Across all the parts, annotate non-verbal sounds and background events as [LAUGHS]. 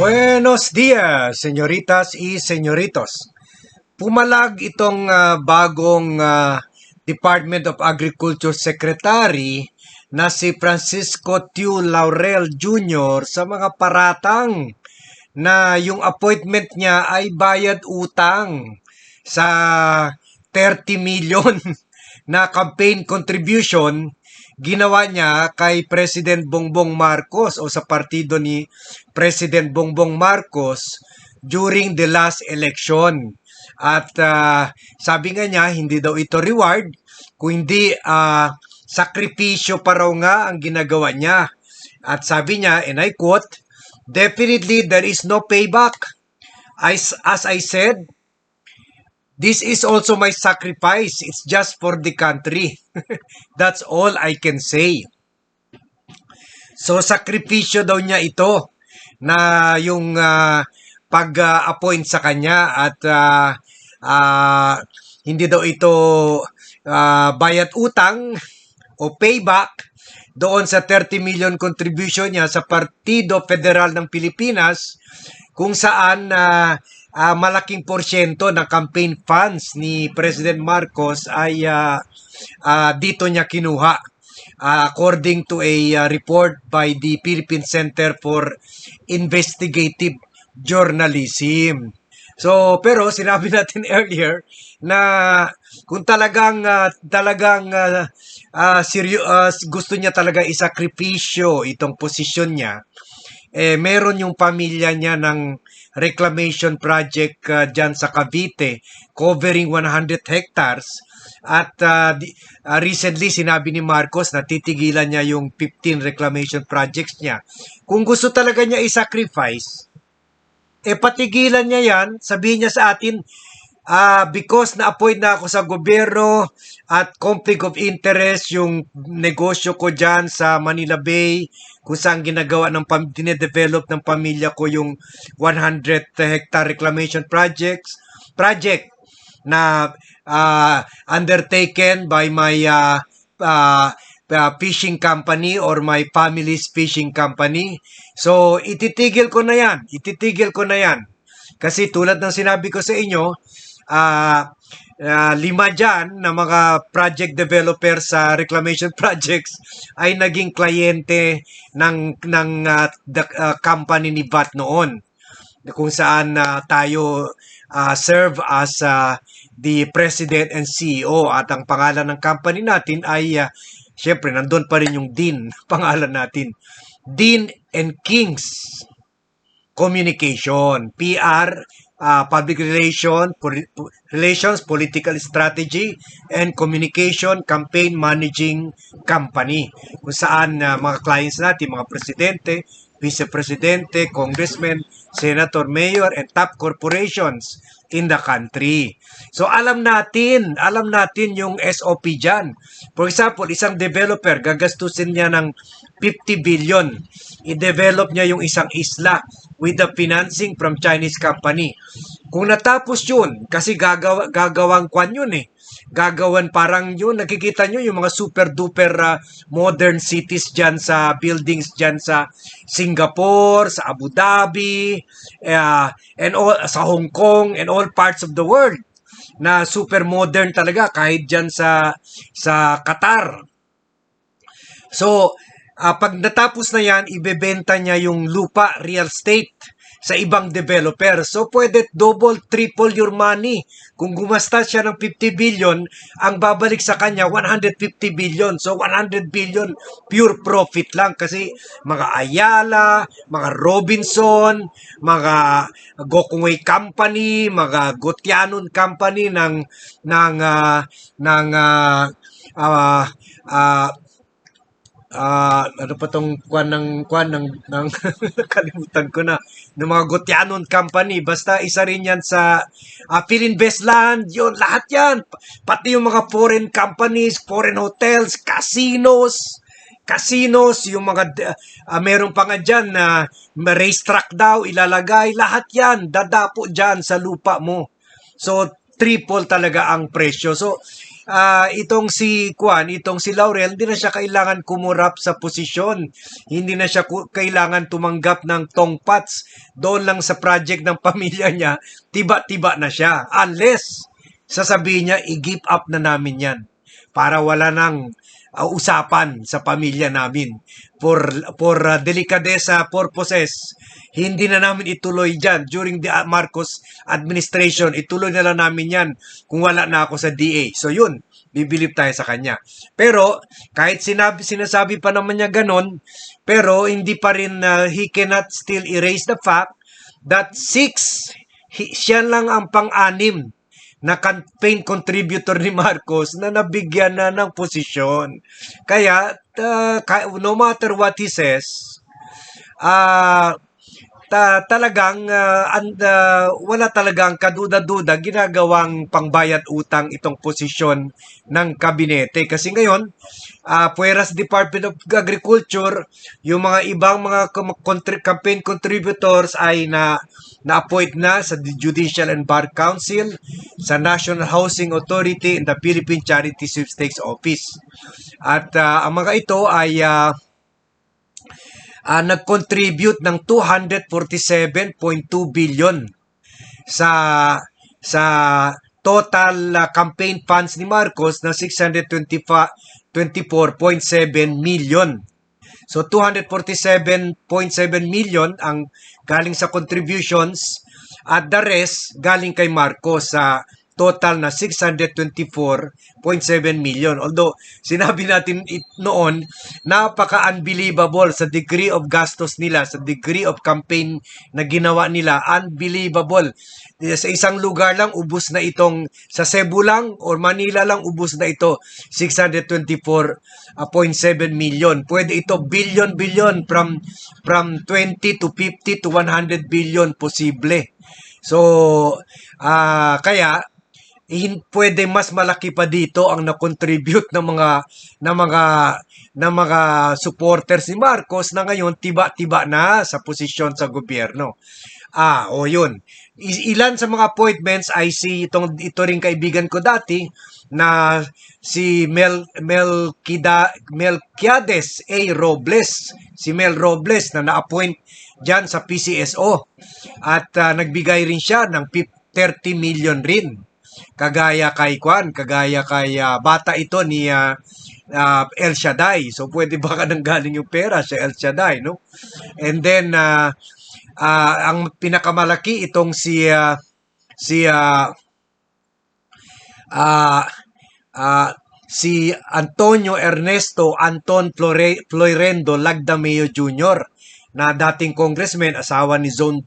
Buenos dias, señoritas y señoritos. Pumalag itong ah, bagong ah, Department of Agriculture Secretary na si Francisco Tiu Laurel Jr. sa mga paratang na yung appointment niya ay bayad utang sa 30 million [LAUGHS] na campaign contribution ginawa niya kay President Bongbong Marcos o sa partido ni President Bongbong Marcos during the last election. At ah, sabi nga niya, hindi daw ito reward, kundi ah, sakripisyo pa raw nga ang ginagawa niya. At sabi niya, and I quote, Definitely there is no payback. As, as I said, This is also my sacrifice. It's just for the country. [LAUGHS] That's all I can say. So sakripisyo daw niya ito na yung ah, pag-appoint sa kanya at ah, ah, hindi daw ito ah, bayad utang o payback doon sa 30 million contribution niya sa Partido Federal ng Pilipinas kung saan ah, ah, malaking porsyento ng campaign funds ni President Marcos ay ah, ah, dito niya kinuha. Ah, according to a ah, report by the Philippine Center for Investigative Journalism. So, pero sinabi [LAUGHS] natin earlier na kung talagang ah, talagang ah, ah, seryo- ah, gusto niya talaga isakripisyo itong posisyon niya, eh meron yung pamilya niya ng reclamation project uh, dyan sa Cavite covering 100 hectares at di- ah, recently sinabi ni Marcos na titigilan niya yung 15 reclamation projects niya. Kung gusto talaga niya i-sacrifice, eh patigilan niya yan, sabihin niya sa atin, ah because na-appoint na ako sa gobyerno at conflict of interest yung negosyo ko dyan sa Manila Bay, kung saan ginagawa ng dinedevelop ng pamilya ko yung 100 hectare reclamation projects, project na ah, undertaken by my ah, ah, ah, fishing company or my family's fishing company. So, ititigil ko na yan. Ititigil ko na yan. Kasi tulad ng sinabi ko sa inyo, ah ah, lima dyan na mga project developer sa reclamation [LAUGHS] projects ay naging kliyente ng, ng ah, the- ah, company ni VAT noon. Kung saan ah, tayo ah, serve as ah, the president and CEO at ang pangalan ng company natin ay ah, syempre nandun pa rin yung Dean [LAUGHS] pangalan natin. Dean and Kings Communication PR ah, Public Relation po- Relations Political Strategy and Communication Campaign Managing Company. Kung saan ah, mga clients natin mga presidente vice presidente, congressman, senator, mayor, and top corporations in the country. So alam natin, alam natin yung SOP dyan. For example, isang developer, gagastusin niya ng 50 billion. I-develop niya yung isang isla with the financing from Chinese company. Kung natapos yun, kasi gagawa, gagawang kwan yun eh. Gagawan parang yun, nakikita nyo yung mga super duper ah, modern cities dyan sa buildings dyan sa Singapore, sa Abu Dhabi, ah, and all, sa Hong Kong, and all parts of the world na super modern talaga kahit dyan sa sa Qatar. So, ah, pag natapos na yan, ibebenta niya yung lupa, real estate, sa ibang developer. So, pwede double, triple your money. Kung gumasta siya ng 50 billion, ang babalik sa kanya 150 billion. So, 100 billion pure profit lang kasi mga Ayala, mga Robinson, mga Gokongwei Company, mga Gotianon Company ng ng ah, ng ah, ah, ah, ah ano pa tong kwan ng kwan ng, ng [LAUGHS] kalimutan ko na. Ng mga Gotianon Company. Basta isa rin yan sa uh, Philinvestland yun lahat yan. Pati yung mga foreign companies foreign hotels casinos. Casinos yung mga uh, meron pa nga dyan na racetrack daw ilalagay. Lahat yan dadapo dyan sa lupa mo. So triple talaga ang presyo. So ah, itong si Kwan, itong si Laurel, hindi na siya kailangan kumurap sa posisyon. Hindi na siya kailangan tumanggap ng tongpats. Doon lang sa project ng [LAUGHS] pamilya niya, tiba-tiba na siya. Unless, sasabihin niya, i-give up na namin yan para wala nang uh, usapan sa pamilya namin. For, for uh, delicadeza purposes, hindi na namin ituloy dyan. During the uh, Marcos administration, ituloy na lang namin yan kung wala na ako sa DA. So yun, bibilip tayo sa kanya. Pero, kahit sinabi, sinasabi pa naman niya ganon, pero hindi pa rin, uh, he cannot still erase the fact that six, hi- siya lang ang pang-anim na campaign contributor ni Marcos na nabigyan na ng posisyon. Kaya, uh, no matter what he says, ah ta talagang ah, and, ah, wala talagang kaduda-duda ginagawang pangbayad utang itong posisyon ng kabinete kasi ngayon ah puweras Department of Agriculture yung mga ibang mga contri- campaign contributors ay na na-appoint na sa Judicial and Bar Council, sa National Housing Authority, and the Philippine Charity Sweepstakes Office. At ah, ang mga ito ay ah, ah, nag-contribute ng 247.2 billion sa sa total ah, campaign funds ni Marcos na 624.7 million. So 247.7 million ang galing sa contributions at the rest galing kay Marcos sa total na 624.7 million. Although, sinabi natin it noon, napaka-unbelievable sa degree of gastos nila, sa degree of campaign na ginawa nila. Unbelievable. Sa isang lugar lang, ubus na itong, sa Cebu lang or Manila lang, ubus na ito, 624.7 million. Pwede ito billion-billion from, from 20 to 50 to 100 billion posible. So, ah kaya pwede mas malaki pa dito ang na-contribute ng mga ng mga ng mga supporters ni Marcos na ngayon tiba-tiba na sa posisyon sa gobyerno. Ah, o yun. Ilan sa mga appointments ay si itong ito ring kaibigan ko dati na si Mel Melkida Melquiades A Robles, si Mel Robles na na-appoint diyan sa PCSO at ah, nagbigay rin siya ng fif- 30 million rin kagaya kay Kwan, kagaya kay ah, bata ito ni ah, ah, El Shaddai. So pwede baka nang galing yung pera sa El Shaddai, no? And then ah, ah, ang pinakamalaki itong si ah, si ah, ah, ah, si Antonio Ernesto Anton Flore, Floirendo Lagdameo Jr. na dating congressman, asawa ni Zone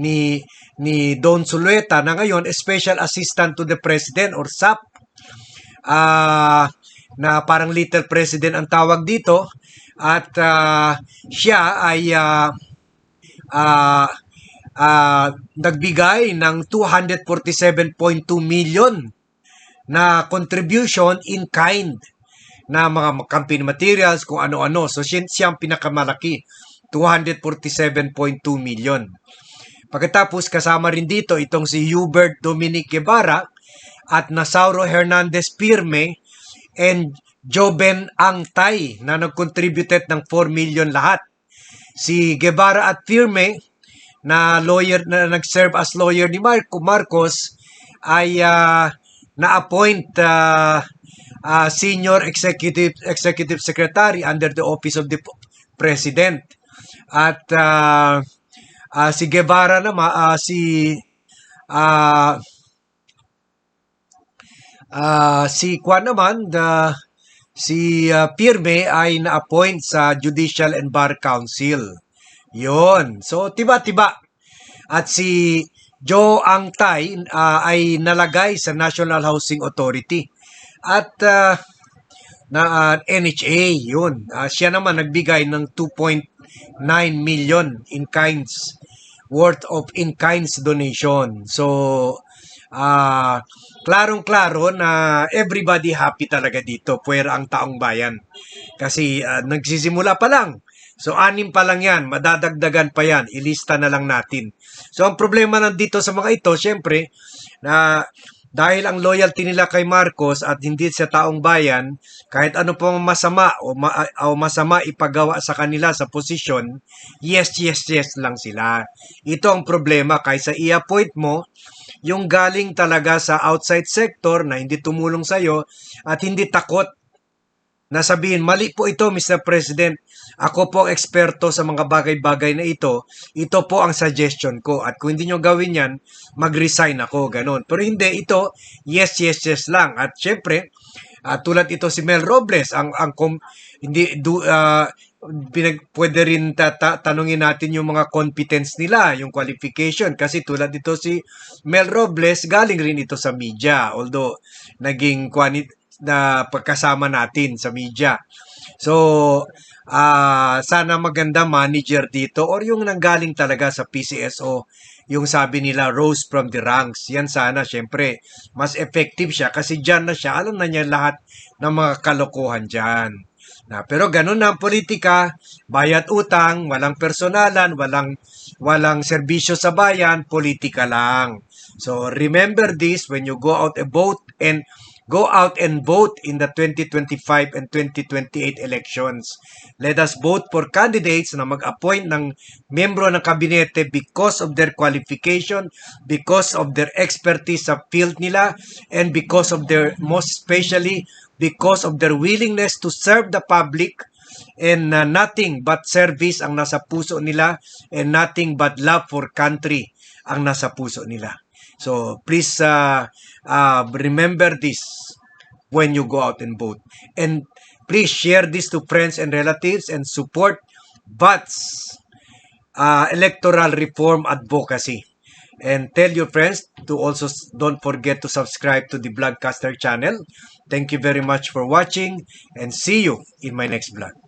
ni ni Don Sulueta na ngayon Special Assistant to the President or SAP. Ah, na parang little president ang tawag dito at ah, siya ay ah, ah, ah, nagbigay ng 247.2 million na contribution in kind na mga campaign materials, kung ano-ano. So, siya ang pinakamalaki. 247.2 million. Pagkatapos, kasama rin dito itong si Hubert Dominic Guevara at Nasauro Hernandez Pirme and Joben Angtay na nag-contributed ng 4 million lahat. Si Guevara at Pirme na lawyer na nag-serve as lawyer ni Marco Marcos ay ah, na-appoint ah, ah, senior executive executive secretary under the office of the president. At ah, ah, si Guevara naman ah, si ah, ah, si Kwan naman the si ah, Pirme ay na-appoint sa Judicial and Bar Council. Yon. So tiba-tiba at si Joe Angtay ah, ay nalagay sa National Housing Authority. At ah, na ah, NHA, yun. Ah, siya naman nagbigay ng 2.9 million in kinds worth of in kinds donation. So ah klarong-klaro na everybody happy talaga dito, puwera ang taong bayan. Kasi ah, nagsisimula pa lang. So, anim pa lang yan. Madadagdagan pa yan. Ilista na lang natin. So, ang problema nandito sa mga ito, syempre, na dahil ang loyalty nila kay Marcos at hindi sa taong bayan, kahit ano pong masama o, ma- o masama ipagawa sa kanila sa posisyon, yes, yes, yes lang sila. Ito ang problema kaysa i-appoint mo yung galing talaga sa outside sector na hindi tumulong sa'yo at hindi takot na sabihin, mali po ito, Mr. President. Ako po ang eksperto sa mga bagay-bagay na ito. Ito po ang suggestion ko. At kung hindi nyo gawin yan, mag-resign ako. Ganon. Pero hindi, ito, yes, yes, yes lang. At syempre, ah, tulad ito si Mel Robles, ang, ang kom- hindi, du, ah, pinag, pwede rin tata, tanungin natin yung mga competence nila, yung qualification. Kasi tulad ito si Mel Robles, galing rin ito sa media. Although, naging na pagkasama natin sa media. So, ah sana maganda manager dito or yung nanggaling talaga sa PCSO, yung sabi nila rose from the ranks. Yan sana, syempre, mas effective siya kasi dyan na siya, alam na niya lahat ng mga kalokohan dyan. Na, pero ganun na ang politika, bayad utang, walang personalan, walang walang serbisyo sa bayan, politika lang. So remember this when you go out and vote and go out and vote in the 2025 and 2028 elections. Let us vote for candidates na mag-appoint ng membro ng kabinete because of their qualification, because of their expertise sa field nila, and because of their, most especially, because of their willingness to serve the public and uh, nothing but service ang nasa puso nila and nothing but love for country ang nasa puso nila. So please uh, uh, remember this when you go out and vote. And please share this to friends and relatives and support BUTS uh, electoral reform advocacy. And tell your friends to also don't forget to subscribe to the Blogcaster channel. Thank you very much for watching and see you in my next vlog.